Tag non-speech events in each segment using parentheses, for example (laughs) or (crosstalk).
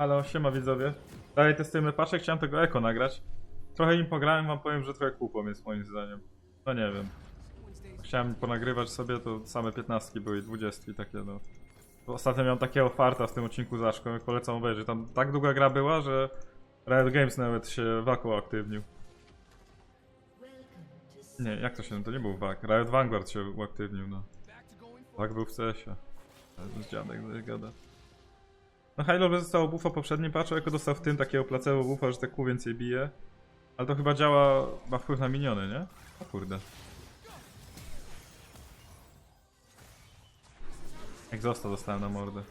Halo, siema widzowie. Dalej testujemy paczę, chciałem tego eko nagrać. Trochę im pograłem, wam powiem, że trochę kupą jest moim zdaniem. No nie wiem. Chciałem ponagrywać sobie, to same 15 były i 20 takie no. Ostatnio miałem takiego farta w tym odcinku z Aszką, polecam obejrzeć. Tam tak długa gra była, że Riot Games nawet się waku aktywnił. Nie, jak to się, to nie był wak. Riot Vanguard się uaktywnił, no. Wak był w CS-ie. Z dziadek no gada. No Halo zostało buffa poprzednim patchu, jako dostał w tym takiego placebo buffa, że te kół więcej bije. Ale to chyba działa, ma wpływ na miniony, nie? O kurde. Egzosta dostałem na mordę.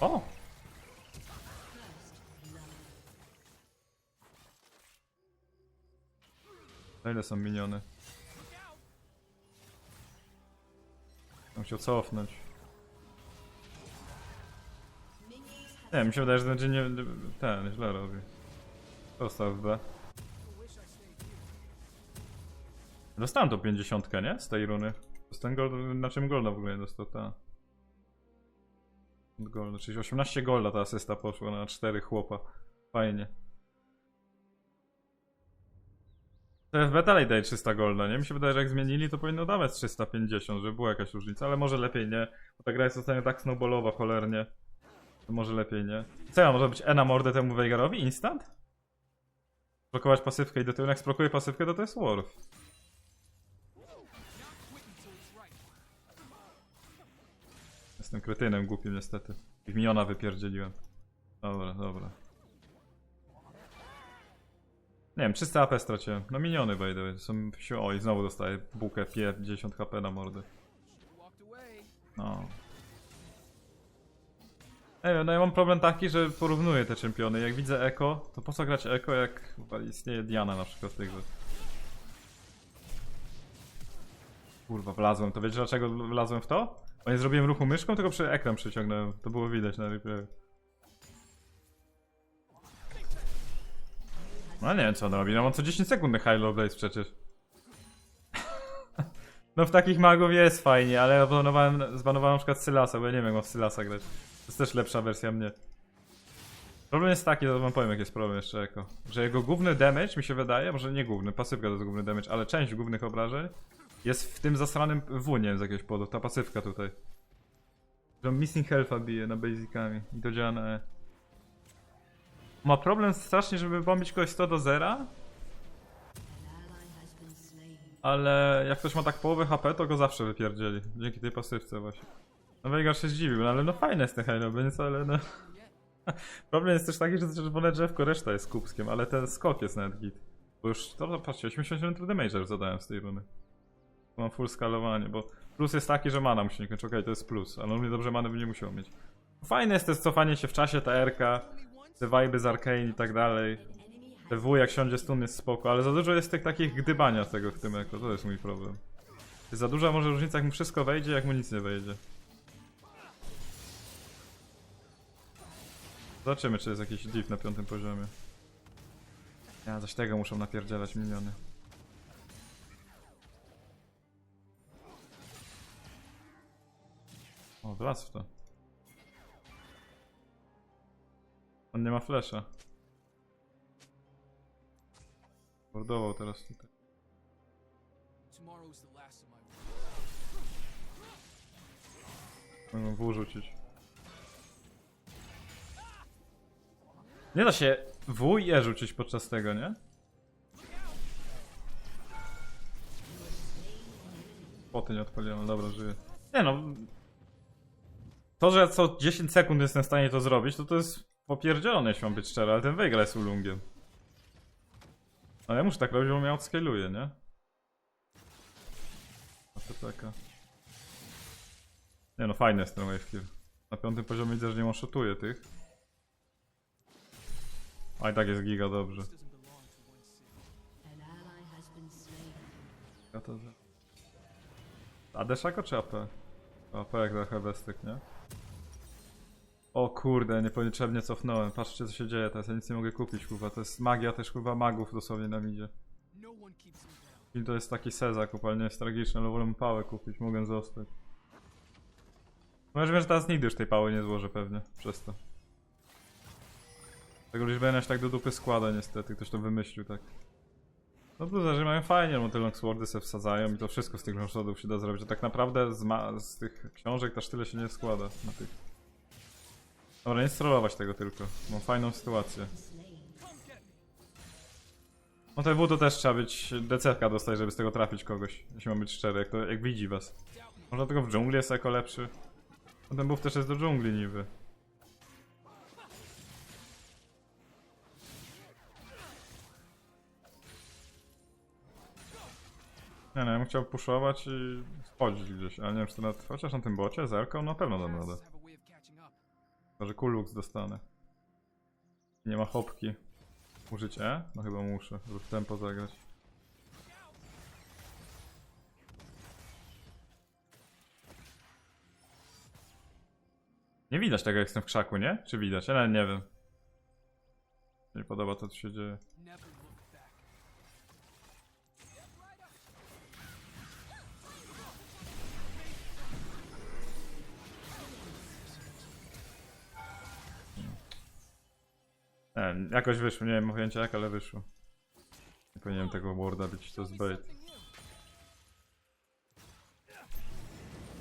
O! Na ile są miniony? Się cofnąć. Nie, mi się wydaje, że ten dzień nie... Ten, źle robi. Dostał w B. Dostałem to 50, nie? Z tej runy. Dostałem gold, na czym golda w ogóle nie dostał, ta. Golda, czyli 18 golda ta asysta poszła na 4 chłopa. Fajnie. TFB dalej daje 300 golda, nie? Mi się wydaje, że jak zmienili, to powinno dawać 350, żeby była jakaś różnica, ale może lepiej nie. Bo ta gra jest ostatnio tak snowballowa cholernie. To może lepiej nie. Co ja, może być E na mordę temu Veigarowi? Instant? Blokować pasywkę i do tyłu, jak sprokuje pasywkę, to to jest Worf. Jestem kretynem głupim niestety. I miniona wypierdzieliłem. Dobra, dobra. Nie wiem, 300 AP straciłem. No miniony by the way. Są... O i znowu dostaję bukę 50 HP na mordę. No. No ja mam problem taki, że porównuję te czempiony. Jak widzę Eko, to po co grać Eko, jak istnieje Diana na przykład w tej grze. Kurwa, wlazłem. To wiecie dlaczego wlazłem w to? Bo nie zrobiłem ruchu myszką, tylko przy ekran przyciągnąłem. To było widać na replayu. No nie wiem co on robi, no mam co 10 sekund High Low Blaze przecież. (laughs) no w takich magów jest fajnie, ale zbanowałem, zbanowałem na przykład Sylasa, bo ja nie wiem jak mam Sylasa grać. Jest też lepsza wersja mnie. Problem jest taki, to wam powiem jak jest problem jeszcze jako, że jego główny damage mi się wydaje, może nie główny, pasywka to jest główny damage, ale część głównych obrażeń jest w tym zasranym W, nie wiem z jakiegoś powodu, ta pasywka tutaj. Że missing health'a bije na basicami i to działa na E. Ma problem strasznie, żeby bombić kogoś 100 do 0. Ale jak ktoś ma tak połowę HP, to go zawsze wypierdzieli. Dzięki tej pasywce właśnie. No Veigar się zdziwił, no ale no fajne jest ten więc ale no... (laughs) Problem jest też taki, że czerwone drzewko reszta jest kubskiem, ale ten skok jest nawet git. Bo już, to patrzcie, 87 damage już zadałem z tej runy. Mam full skalowanie, bo plus jest taki, że mana musi nie kończyć, okej, to jest plus, ale on mnie dobrze many by nie musiał mieć. Fajne jest też cofanie się w czasie, ta RK, te vibe z Arcane i tak dalej. Te W jak siądzie stun jest spoko, ale za dużo jest tych takich gdybania tego w tym eko, to jest mój problem. Jest za duża może różnica jak mu wszystko wejdzie, jak mu nic nie wejdzie. Zobaczymy czy jest jakiś div na piątym poziomie. Ja, zaś tego muszą napierdzielać miliony. O, wlazł w to. On nie ma flesza. Mordował teraz tutaj. Tomorrow's the Nie da się W i E rzucić podczas tego, nie? Poty nie odpaliłem, dobra, żyję. Nie no. To, że co 10 sekund jestem w stanie to zrobić, to to jest popierdzielone, jeśli mam być szczery, ale ten wygra jest ulungiem. Ale ja muszę tak robić, bo mnie outscaluje, nie? A to taka. Nie no, fajny jest ten wave kill. Na piątym poziomie widzę, że nie one-shotuje tych. A i tak jest giga dobrze. Ja to A Deszako czy AP? AP jak trochę bestek, nie? O kurde, niepotrzebnie cofnąłem. Patrzcie co się dzieje teraz, ja nic nie mogę kupić, kurwa. To jest magia też kurwa magów dosłownie nam idzie. I to jest taki seza kupalnie jest tragiczny, ale wolę pałę kupić, mogę zostać. Może wiem, że teraz nigdy już tej pały nie złożę pewnie, przez to. Tego liczbenia się tak do dupy składa niestety, ktoś to wymyślił tak. No to że mają fajnie, bo te longswordy se wsadzają i to wszystko z tych longswordów się da zrobić. A tak naprawdę z, z tych książek też tyle się nie składa na tych. Dobra, nie strollować tego tylko. Mam fajną sytuację. No TW to też trzeba być DCK dostać, żeby z tego trafić kogoś, jeśli mam być szczery, jak, to, jak widzi was. Może tylko w dżungli jest jako lepszy. No ten buff też jest do dżungli niby. Nie no, ja bym chciał puszować i wchodzić gdzieś, ale nie wiem czy to nawet, chociaż na tym bocie, zerką, na pewno dam radę. Have a way of catching up. Chyba, że Kulux dostanę. Nie ma hopki. Użyć E? No chyba muszę, żeby tempo zagrać. Nie widać tego jak jestem w krzaku, nie? Czy widać? Ja nawet nie wiem. Nie podoba to co się dzieje. Nie jakoś wyszło, nie wiem, pojęcia jak, ale wyszło. Nie powinienem tego warda być, to jest bait.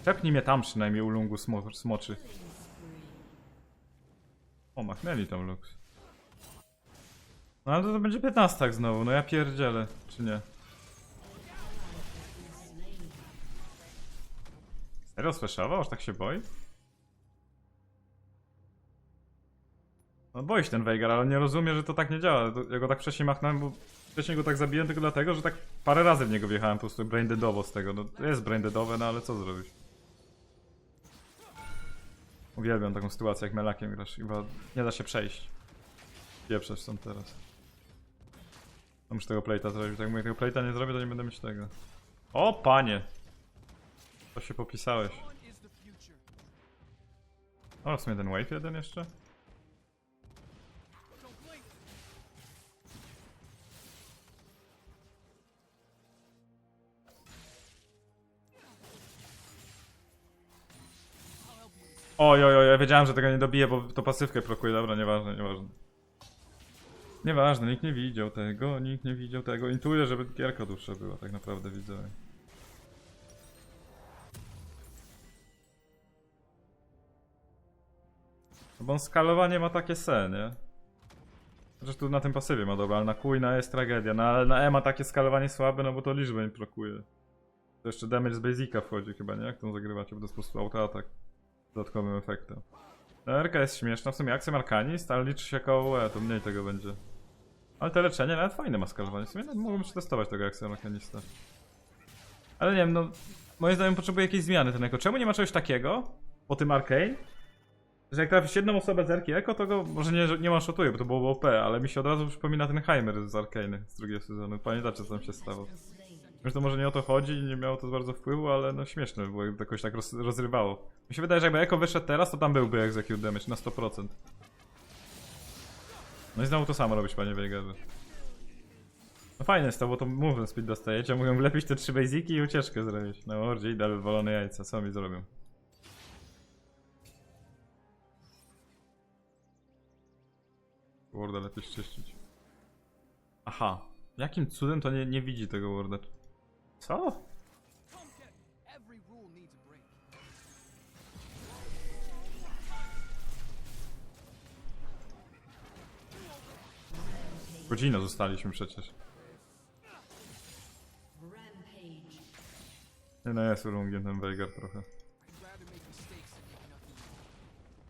Czepnij mnie tam przynajmniej u lungu smo smoczy. O, machnęli tam Lux. No ale to, to będzie 15 znowu, no ja pierdzielę, czy nie? Serio sfreszował? Aż tak się boi? No boi się ten Veigar, ale nie rozumie, że to tak nie działa. Ja go tak wcześniej machnąłem, bo wcześniej go tak zabiłem tylko dlatego, że tak parę razy w niego wjechałem po prostu braindeadowo z tego. No to jest braindeadowe, no ale co zrobić? Uwielbiam taką sytuację, jak melakiem grasz chyba nie da się przejść. Pieprzeć są teraz. No muszę tego plate'a zrobić, tak mówię, tego plate'a nie zrobię, to nie będę mieć tego. O panie! To się popisałeś. O, w sumie ten wave jeden jeszcze? Oj, oj, oj, ja wiedziałem, że tego nie dobiję, bo to pasywkę prokuje, dobra, nieważne, nieważne. Nieważne, nikt nie widział tego, nikt nie widział tego. Intuję, żeby gierka dłuższa była, tak naprawdę widzę. No bo on skalowanie ma takie se, nie? Chociaż tu na tym pasywie ma dobra, ale na Q i na E jest tragedia. No ale na E ma takie skalowanie słabe, no bo to liczbę im prokuje. To jeszcze damage z basica wchodzi chyba, nie? Jak tą zagrywacie, bo to jest po prostu autoatak dodatkowym efektem. RK jest śmieszna, w sumie akcja Arkanist, ale liczy się jako UE, to mniej tego będzie. Ale te leczenie nawet fajne ma skalowanie, w sumie mógłbym przetestować tego akcja Arkanista. Ale nie wiem, no moim zdaniem potrzebuje jakiejś zmiany ten Eko. Czemu nie ma czegoś takiego po tym Arcane? Że jak trafisz jedną osobę z Erki Eko, to go może nie, nie ma shotuje, bo to było OP, ale mi się od razu przypomina ten Heimer z Arcane z drugiego sezonu. Pamiętacie co tam się stało? To może nie o to chodzi i nie miało to bardzo wpływu, ale no śmieszne było, jakby jakoś tak roz, rozrywało. Mi się wydaje, że jakby Eko wyszedł teraz, to tam byłby Execute Damage na 100%. No i znowu to samo robić, panie Wejgarze. No fajne jest to, bo to movement speed dostajecie, mogą wlepić te trzy basiki i ucieczkę zrobić. Na mordzie i dalej wolone jajca, co mi zrobią? Warda lepiej czyścić. Aha. Jakim cudem to nie, nie widzi tego Warda? Co? Godzinę zostaliśmy przecież. Nie no, jest urungiem ten Veigar trochę.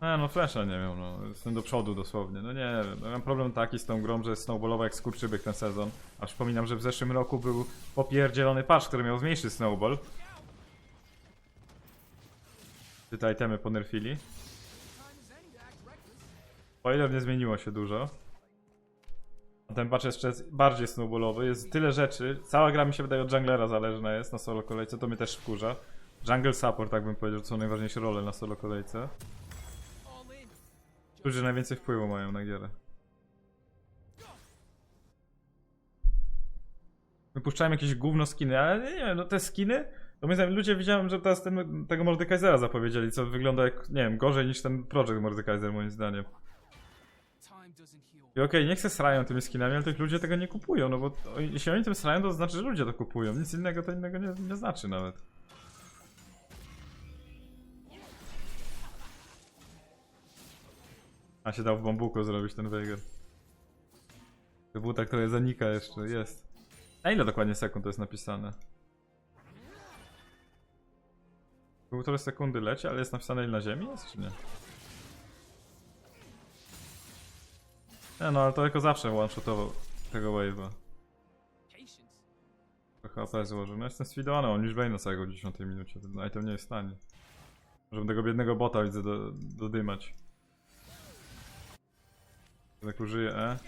A no flasha nie miał, no. Jestem do przodu dosłownie. No nie wiem, no, mam problem taki z tą grą, że jest snowballowa jak skurczybyk ten sezon. A przypominam, że w zeszłym roku był popierdzielony patch, który miał zmniejszy snowball. Czy te itemy ponerfili? O ile nie zmieniło się dużo. Ten patch jest jeszcze bardziej snowballowy, jest tyle rzeczy. Cała gra mi się wydaje od junglera zależna jest na solo kolejce, to mnie też wkurza. Jungle support, tak bym powiedział, są najważniejsze role na solo kolejce. Którzy najwięcej wpływu mają na gierę. Wypuszczałem jakieś gówno skiny, ale nie wiem, no te skiny, to my ludzie widziałem, że teraz ten, tego Mordekaisera zapowiedzieli, co wygląda jak, nie wiem, gorzej niż ten Project Mordekaiser moim zdaniem. I okej, nie chcę srają tymi skinami, ale tych ludzie tego nie kupują, no bo to, jeśli oni tym srają, to znaczy, że ludzie to kupują. Nic innego to innego nie, nie znaczy nawet. A się dał w bambuku zrobić ten Veigar. To był tak trochę zanika jeszcze, jest. A ile dokładnie sekund to jest napisane? Półtorej sekundy leci, ale jest napisane ile na ziemi jest, czy nie? Nie no, ale to jako zawsze one-shotował tego wave'a. Trochę AP złożył. No jestem sfidowany, on już Bane na całego 10 minucie. Ten item nie jest w stanie. Żeby tego biednego bota widzę do, dodymać. Tak użyję E.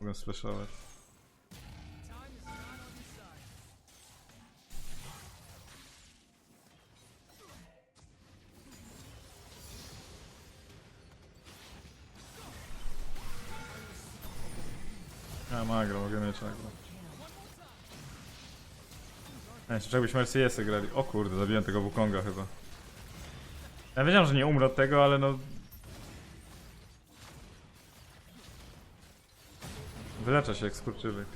Mogę splashować. Time is not on your side. Ja mam agro, mogę mieć agro. Nie, jeszcze czegoś Mercyesy grali. O kurde, zabiłem tego Wukonga chyba. Ja wiedziałem, że nie umrę od tego, ale no... Wylecza się jak skurczybyk.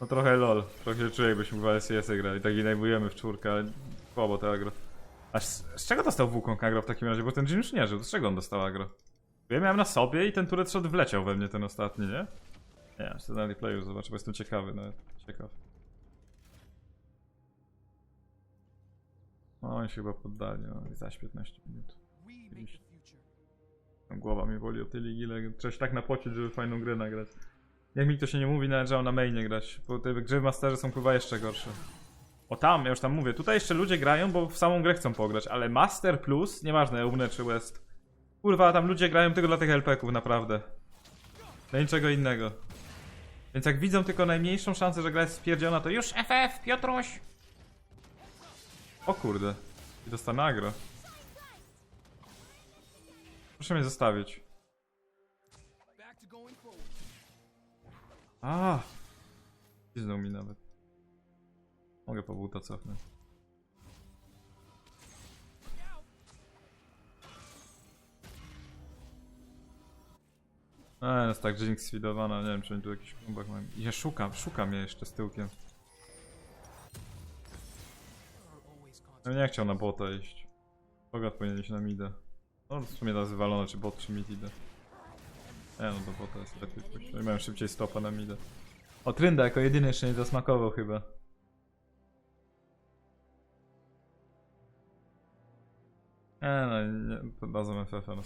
No trochę lol. Trochę się czuję jakbyśmy w LCS grali. Tak i najmujemy w czwórkę, ale słabo to agro. A z, z czego dostał Wukong agro w takim razie? Bo ten Jin już nie żył. Z czego on dostał agro? Ja miałem na sobie i ten turret shot wleciał we mnie ten ostatni, nie? Nie wiem, chcę na replayu zobaczę, bo jestem ciekawy nawet. Ciekaw. No oni się chyba poddali, no i zaś 15 minut. We make the future. Głowa mi boli o tej ligi, ale trzeba się tak napocić, żeby fajną grę nagrać. Jak mi to się nie mówi, należało na mainie grać, bo te gry w Masterze są chyba jeszcze gorsze. O tam, ja już tam mówię, tutaj jeszcze ludzie grają, bo w samą grę chcą pograć, ale Master Plus, nieważne, Umne czy West. Kurwa, tam ludzie grają tylko dla tych LP-ków, naprawdę. Dla niczego innego. Więc jak widzą tylko najmniejszą szansę, że gra jest spierdziona, to już FF, Piotruś! O kurde. I dostanę agro. Proszę mnie zostawić. A, Piznął mi nawet. Mogę po buta cofnąć. Eee, jest tak Jinx sfidowana, nie wiem czy oni tu jakiś klumbach mają. Ja szukam, szukam je jeszcze z tyłkiem. Ja nie chciał na bota iść. Bogat powinien iść na mida. No w sumie teraz wywalone, czy bot, czy mid idę. Nie no, do bota jest lepiej pójść. Oni mają szybciej stopa na mida. O, Trynda jako jedyny jeszcze nie zasmakował chyba. Nie no, nie, to bazą FF-a na 100%.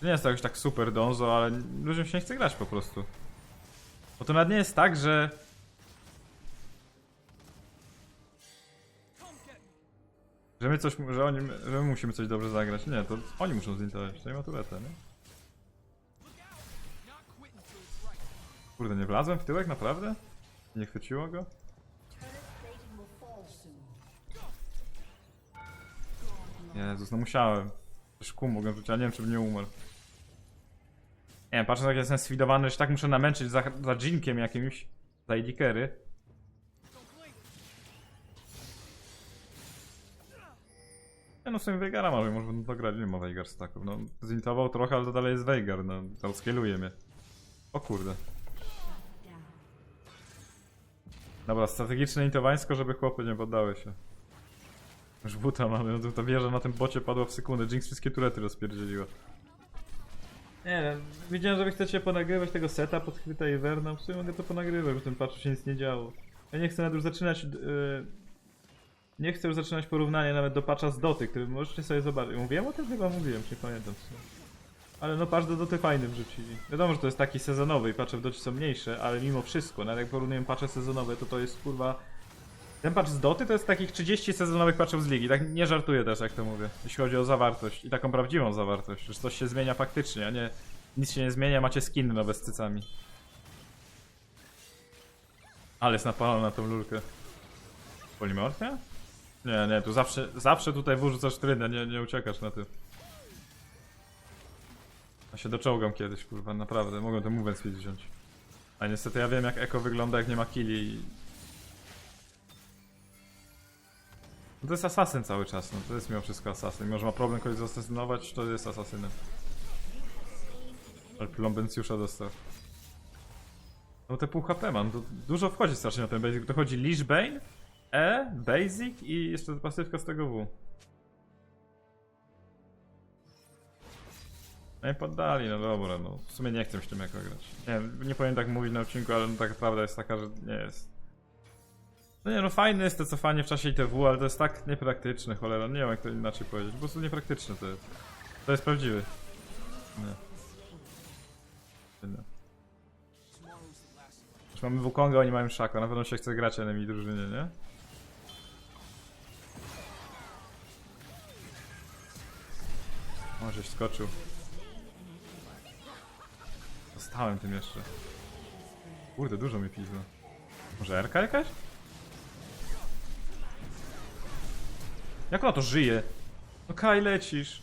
To nie jest to jakoś tak super donzo, ale ludziom się nie chce grać po prostu. Bo to nawet nie jest tak, że Że my coś, że oni, że my musimy coś dobrze zagrać. Nie, to oni muszą zintować, to nie ma nie? Till it's right. Kurde, nie wlazłem w tyłek, naprawdę? Nie chwyciło go? Jezus, no musiałem. Też kół mogłem rzucić, ale nie wiem, czy by nie umarł. Nie wiem, patrząc jak jestem sfidowany, że tak muszę namęczyć za, za dżinkiem jakimś, za idikery. Nie no, w sumie Veigara mamy, może będą to grać, nie ma Veigar stacków. No, zintował trochę, ale to dalej jest Veigar, no, skilluje mnie. O kurde. Dobra, strategiczne intowańsko, żeby chłopy nie poddały się. Już buta mamy, no to wieża na tym bocie padła w sekundę, Jinx wszystkie turety rozpierdzieliła. Nie wiem, widziałem, że wy chcecie ponagrywać tego seta pod chwyta i Verna, w sumie mogę to ponagrywać, bo tym patchu się nic nie działo. Ja nie chcę nawet już zaczynać... Yy... Nie chcę już zaczynać porównania nawet do patcha z Doty, który możecie sobie zobaczyć. Mówiłem o tym? Chyba mówiłem, nie pamiętam. Ale no patch do Doty fajny wrzucili. Wiadomo, że to jest taki sezonowy i patche w Docie są mniejsze, ale mimo wszystko, nawet jak porównujemy patche sezonowe, to to jest kurwa... Ten patch z Doty to jest takich 30 sezonowych patchów z ligi, tak nie żartuję też jak to mówię, jeśli chodzi o zawartość i taką prawdziwą zawartość, że coś się zmienia faktycznie, a nie nic się nie zmienia, macie skiny nowe z cycami. Ale jest napalona na tą lurkę. Polimorfia? Nie, nie, tu zawsze, zawsze tutaj wyrzucasz trynę, nie, nie uciekasz na tym. Ja się doczołgam kiedyś, kurwa, naprawdę, mogę ten movement speed wziąć. A niestety ja wiem jak Eko wygląda jak nie ma killi i... No to jest asasyn cały czas, no to jest mimo wszystko asasyn. Mimo, że ma problem kogoś zasasynować, to jest asasynem. Ale plombencjusza dostał. No te pół HP mam, to dużo wchodzi strasznie na ten basic. To chodzi Leash Bane, E, Basic i jeszcze pasywka z tego W. No i poddali, no dobra, no w sumie nie chcę się tym jako grać. Nie, nie powinien tak mówić na odcinku, ale no tak prawda jest taka, że nie jest. No nie no, fajne jest to cofanie w czasie ITW, ale to jest tak niepraktyczne, cholera, nie wiem jak to inaczej powiedzieć, po prostu niepraktyczne to jest. To jest prawdziwy. Nie. Nie. Już mamy Wukonga, oni mają Szako, na pewno się chce grać enemy drużynie, nie? O, żeś skoczył. Dostałem tym jeszcze. Kurde, dużo mi pizno. Może Erka jakaś? Jak ona to żyje? No Kaj, lecisz.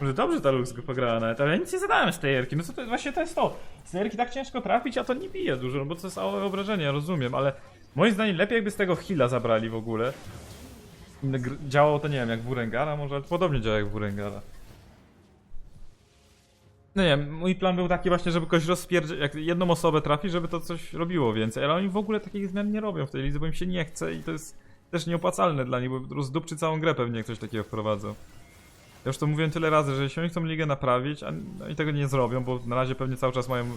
Może dobrze ta Lux pograła nawet, ale ja nic nie zadałem z tej Erki. No co to właśnie to jest to? Z tej Erki tak ciężko trafić, a to nie bije dużo, no bo to jest małe obrażenie, rozumiem, ale moim zdaniem lepiej jakby z tego heala zabrali w ogóle. Działało to nie wiem, jak w Urengara może, ale podobnie działa jak w Urengara. No nie mój plan był taki właśnie, żeby kogoś rozpierdzieć, jak jedną osobę trafi, żeby to coś robiło więcej, ale oni w ogóle takich zmian nie robią w tej lidze, bo im się nie chce i to jest też nieopłacalne dla nich, bo rozdupczy całą grę pewnie jak coś takiego wprowadzą. Ja już to mówiłem tyle razy, że jeśli oni chcą ligę naprawić, a oni tego nie zrobią, bo na razie pewnie cały czas mają e,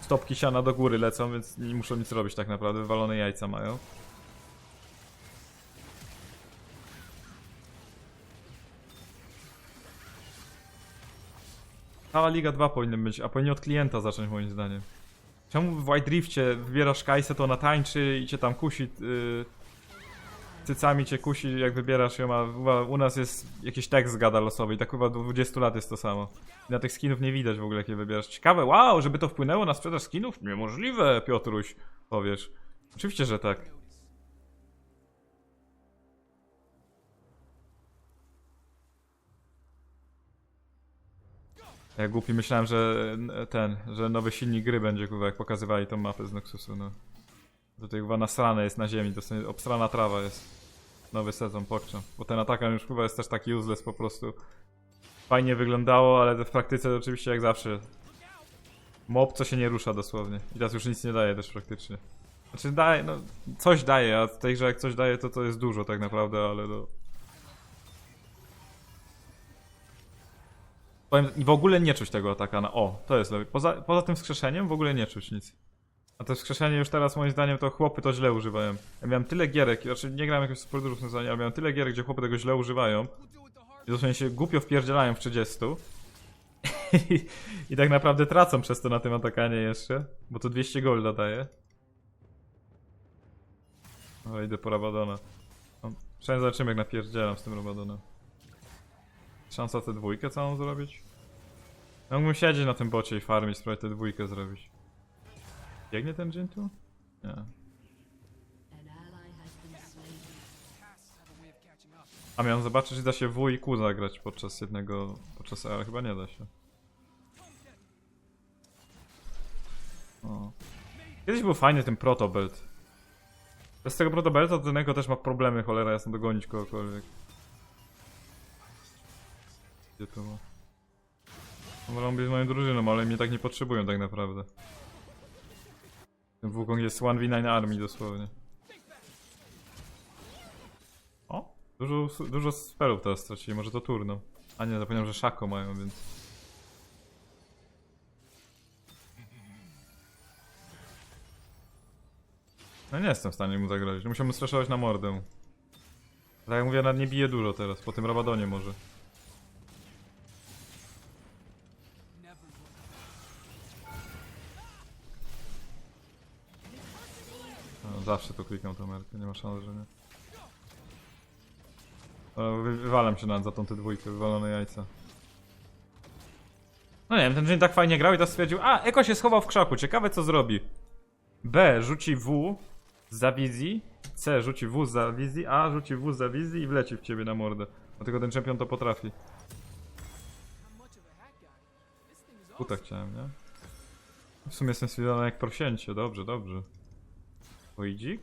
stopki siana do góry lecą, więc nie muszą nic robić tak naprawdę, wywalone jajca mają. Cała Liga 2 powinien być, a powinien od klienta zacząć moim zdaniem. Czemu w White Drifcie wybierasz Kajsę, to ona tańczy i cię tam kusi yy, cycami cię kusi, jak wybierasz ją, a u- nas jest jakiś tekst gada losowy i tak chyba do 20 lat jest to samo. I na tych skinów nie widać w ogóle, jakie wybierasz. Ciekawe, wow, żeby to wpłynęło na sprzedaż skinów? Niemożliwe, Piotruś, powiesz. Oczywiście, że tak. Ja głupi myślałem, że ten, że nowy silnik gry będzie, kurwa, jak pokazywali tą mapę z Nexusu, no. Tutaj chyba nasrane jest na ziemi, to obstrana trawa jest. Nowy sezon, pokczam. Bo ten atakan już chyba jest też taki useless po prostu. Fajnie wyglądało, ale w praktyce oczywiście jak zawsze. Mob co się nie rusza dosłownie. I teraz już nic nie daje też praktycznie. Znaczy daje, no coś daje, a w tej grze jak coś daje to to jest dużo tak naprawdę, ale no... Powiem, w ogóle nie czuć tego atakana. O, to jest lepiej. Poza, poza tym wskrzeszeniem w ogóle nie czuć nic. A to wskrzeszenie już teraz moim zdaniem to chłopy to źle używają. Ja miałem tyle gierek, znaczy nie grałem jakoś super dużo ale miałem tyle gierek, gdzie chłopy tego źle używają. I dosłownie się głupio wpierdzielają w 30. I, (laughs) I tak naprawdę tracą przez to na tym atakanie jeszcze, bo to 200 golda daje. O, idę po Rabadona. No, Przynajmniej zobaczymy jak napierdzielam z tym Rabadonem. Szansa tę dwójkę całą zrobić? Ja mógłbym siedzieć na tym bocie i farmić, spróbować tę dwójkę zrobić. Biegnie ten dżin tu? Nie. A miałem zobaczyć, czy da się W i Q zagrać podczas jednego... podczas E, ale chyba nie da się. O. Kiedyś był fajny ten protobelt. Bez tego protobelta to ten Eko też ma problemy, cholera jasno, dogonić kogokolwiek. Gdzie to ma? Wolą być moją drużyną, ale mnie tak nie potrzebują tak naprawdę. Ten Wukong jest 1v9 armii dosłownie. O! Dużo, dużo spelów teraz stracili, może to turno. A nie, zapomniałem, że Szako mają, więc... No nie jestem w stanie mu zagrozić, musiałbym straszować na mordę. Tak jak mówię, nawet nie bije dużo teraz, po tym Rabadonie może. Zawsze to klikam tą merkę, nie ma szans, że nie. Wywalam się nawet za tą tę dwójkę, wywalone jajca. No nie wiem, ten dzień tak fajnie grał i teraz stwierdził, a, Eko się schował w krzaku, ciekawe co zrobi. B rzuci W za wizji, C rzuci W za wizji, A rzuci W za wizji i wleci w ciebie na mordę. Dlatego ten czempion to potrafi. Kuta chciałem, nie? W sumie jestem stwierdzony jak prosięcie, dobrze, dobrze. Mój?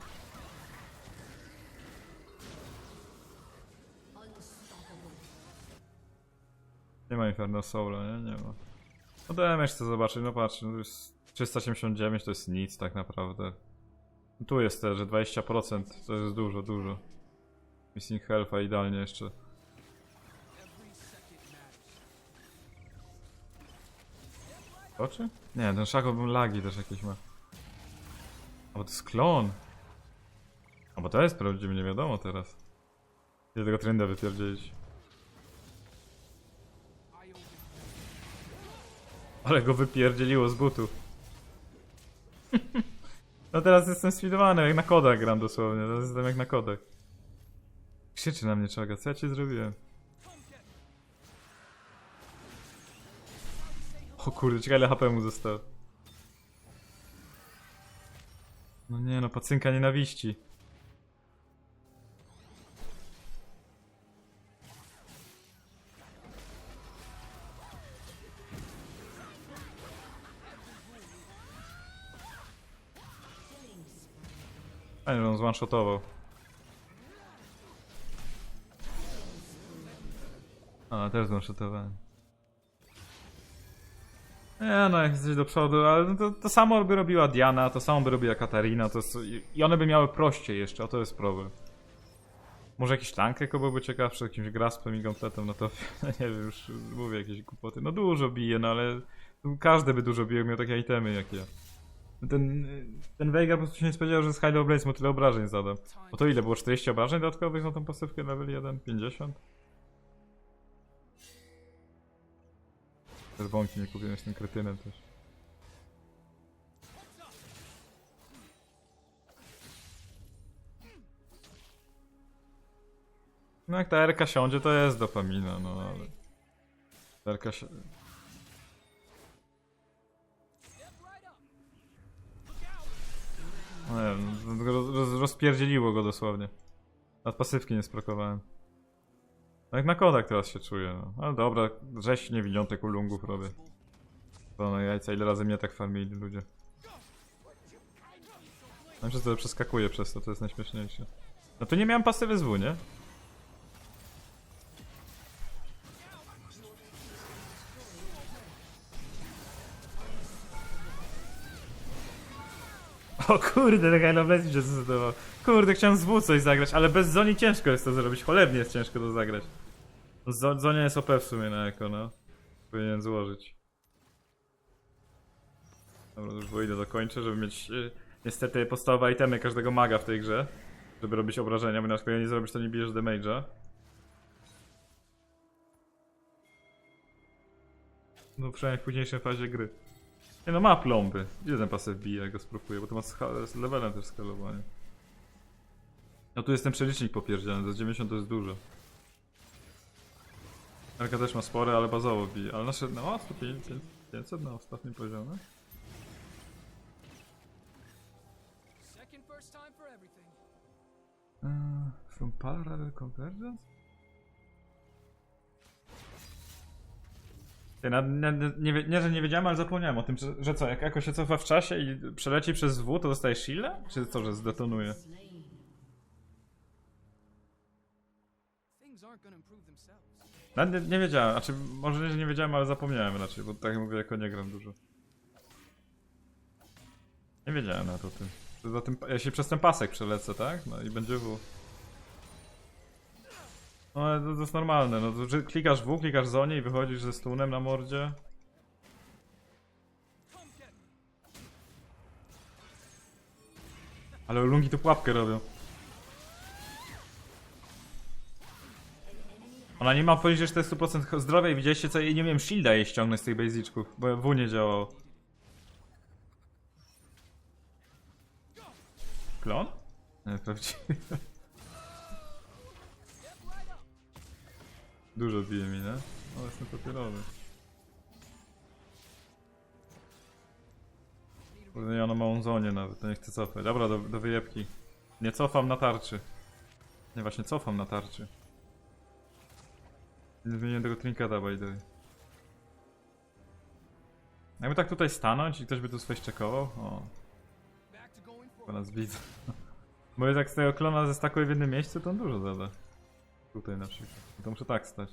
Nie ma Inferno Soul'a, nie? Nie ma. No damage chcę zobaczyć, no patrz, no to jest 379 to jest nic tak naprawdę. Tu jest też, że 20% to jest dużo, dużo. Missing Health'a idealnie jeszcze. Oczy? Nie, ten szako lagi też jakieś ma. A bo to jest klon. A bo to jest prawdziwy, nie wiadomo teraz. Ile tego trenda wypierdzielić. Ale go wypierdzieliło z butów. (laughs) No teraz jestem speedowany, jak na kodach gram dosłownie. Teraz jestem jak na kodach. Krzyczy na mnie czaga, co ja ci zrobiłem? O kurde, ciekawe ile HP mu zostało. No nie no, pacynka nienawiści. A nie, on zwanshotował. A, też zwanshotowałem. Nie no, jak jesteś do przodu, ale no to, to samo by robiła Diana, to samo by robiła Katarina, to i one by miały prościej jeszcze, a to jest problem. Może jakiś tank jako byłby ciekawszy, jakimś graspem i gauntletem, no to (laughs) nie wiem, już mówię jakieś głupoty. No dużo bije, no ale każdy by dużo bił, miał takie itemy jak ja. Ten, ten Veigar po prostu się nie spodziewał, że z Hydro Blaze mu tyle obrażeń zada. Bo to ile było? 40 obrażeń dodatkowych na tą pasywkę level 1? 50? Bąki nie kupiłem z tym kretynem też. No jak ta RK siądzie, to jest dopamina, no ale... RK si... No nie wiem, roz, roz, rozpierdzieliło go dosłownie. Nad pasywki nie sprokowałem. No jak na kodach teraz się czuję, no. Ale dobra, rzeź niewiniątek ulungów robię. To na jajca, ile razy mnie tak farmili ludzie. No przez to przeskakuję przez to, to jest najśmieszniejsze. No tu nie miałem pasywy z W, nie? O kurde, ten Halo Blade się zdecydował. Kurde, chciałem z W coś zagrać, ale bez Zoni ciężko jest to zrobić. Cholewnie jest ciężko to zagrać. Zonia jest OP w sumie na eko, no. Powinien złożyć. Dobra, już wyjdę, dokończę, żeby mieć y, niestety podstawowe itemy każdego maga w tej grze. Żeby robić obrażenia, bo przykład jak nie zrobisz, to nie bijesz damage'a. No przynajmniej w późniejszej fazie gry. Nie no, ma plomby. Ile ten pasyw bije, go spróbuję, bo to ma z levelem też skalowanie. No tu jest ten przelicznik popierdziany, za 90 to jest dużo. Arka też ma spore, ale bazowo bije. Ale nasze, no ma 500 500 na ostatnim poziomie. Uh, from Parallel Convergence? Na, nie, wie- nie, że nie wiedziałem, ale zapomniałem o tym, że, że co, jak jako się cofa w czasie i przeleci przez W, to dostaje shield? Czy co, że zdetonuje? Things aren't gonna improve themselves. Nawet nie, nie wiedziałem, znaczy może nie, że nie wiedziałem, ale zapomniałem raczej, bo tak jak mówię, jako nie gram dużo. Nie wiedziałem na to tym. Za tym ja się przez ten pasek przelecę, tak? No i będzie W. No ale to, to jest normalne, no to, klikasz W, klikasz zonie i wychodzisz ze stunem na mordzie. Ale lungi tu pułapkę robią. Ona nie ma poniżej 40% zdrowia i widzieliście co, i nie wiem, shielda jej ściągnąć z tych basicków, bo W nie działało. Klon? Nie, prawdziwy. Dużo bije mi, nie? O, jestem papierowy. Kurde, ja na małą zonie nawet, to nie chcę cofać. Dobra, do, do wyjebki. Nie cofam na tarczy. Nie, właśnie cofam na tarczy. Nie zmieniłem tego trinketa, by the way. Jakby tak tutaj stanąć i ktoś by tu coś czekował? O, nas widzę. (laughs) Bo jak z tego klona zestakuje w jednym miejscu, to on dużo zada. Tutaj na przykład. To muszę tak stać.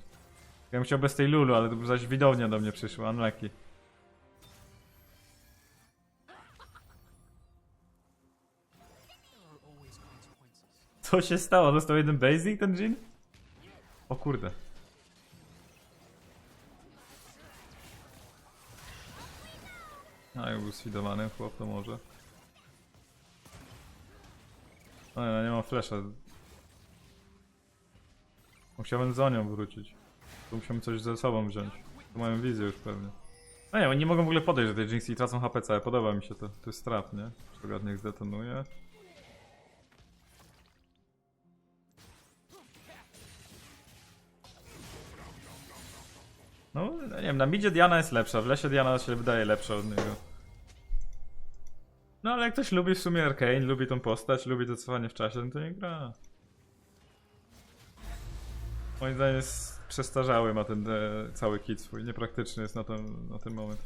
Ja bym chciał bez tej Lulu, ale to zaś widownia do mnie przyszła, unlucky. Co się stało? Dostał jeden basic ten Jin? O kurde. A, jak był sfidowany chłop, to może. No ja nie mam flesza. Musiałem za nią wrócić. Tu musiałem coś ze sobą wziąć. Tu mają wizję już pewnie. No nie, oni nie mogą w ogóle podejść do tej Jinxie i tracą HP całe. Podoba mi się to. To jest trap, nie? Czy niech zdetonuje. No, nie wiem, na midzie Diana jest lepsza, w lesie Diana się wydaje lepsza od niego. No ale jak ktoś lubi w sumie Arcane, lubi tą postać, lubi to cofanie w czasie, no to nie gra. Moim zdaniem jest przestarzały, ma ten e, cały kit swój, niepraktyczny jest na ten, na ten moment.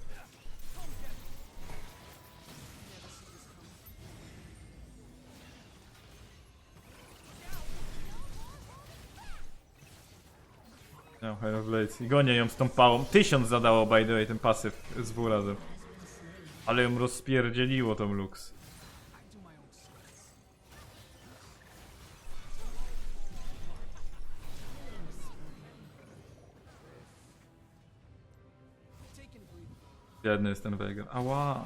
High of Blades. I gonię ją z tą pałą. Tysiąc zadało by the way ten pasyw z dwóch razem. Ale ją rozpierdzieliło tą Lux. Biedny jest ten Veigar. Ała.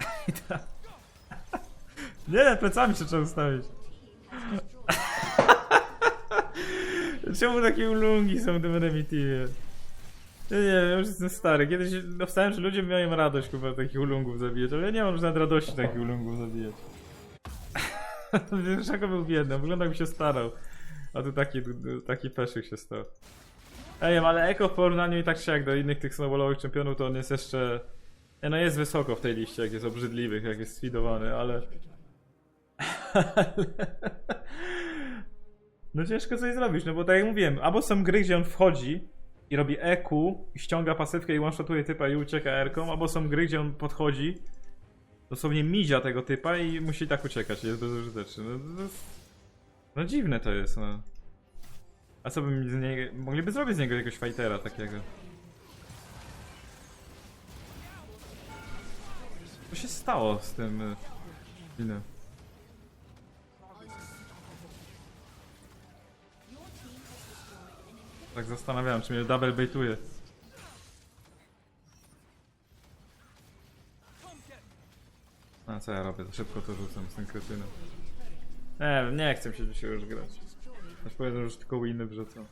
(laughs) I ta- Nie, plecami się trzeba ustawić. (laughs) Czemu takie ulungi są w tym? Ja nie ja już jestem stary. Kiedyś dostałem, że ludzie mają radość kurwa takich ulungów zabijać, ale ja nie mam już nawet radości takich ulungów zabijać. (laughs) Dlaczego był biedny? Wygląda jakby się starał. A tu taki, taki peszyk się stał. Wiem, ale Eko w porównaniu i tak czy jak do innych tych snowballowych czempionów to on jest jeszcze... Nie, no jest wysoko w tej liście, jak jest obrzydliwych, jak jest sfidowany, ale... (laughs) No ciężko coś zrobić, no bo tak jak mówiłem, albo są gry, gdzie on wchodzi i robi EQ, ściąga pasywkę i one-shotuje typa i ucieka R-ką, albo są gry, gdzie on podchodzi, dosłownie midzia tego typa i musi tak uciekać, jest bezużyteczny. No, to jest... no dziwne to jest, no. A co bym z niego... Mogliby zrobić z niego jakiegoś fightera takiego. Co się stało z tym... y, Tak zastanawiałem, czy mnie double baituje. A co ja robię? To szybko to rzucam z tym kretynem. Nie wiem, nie chcę się dzisiaj już grać. Już powiedzą, że tylko winy wrzucą.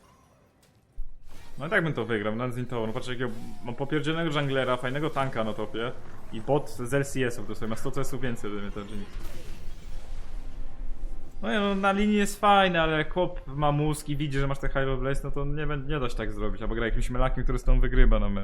No i tak bym to wygrał, nad Zintowo. No patrz jakiego mam popierdzionego junglera, fajnego tanka na topie i bot z LCS-ów to sobie ma 100 CS-ów więcej ode mnie ten Jinx. No no, na linii jest fajny, ale jak ma mózg i widzi, że masz te High Blaze, no to nie, nie da się tak zrobić. Albo gra jakimś melakiem, który z tą wygrywa na mecz.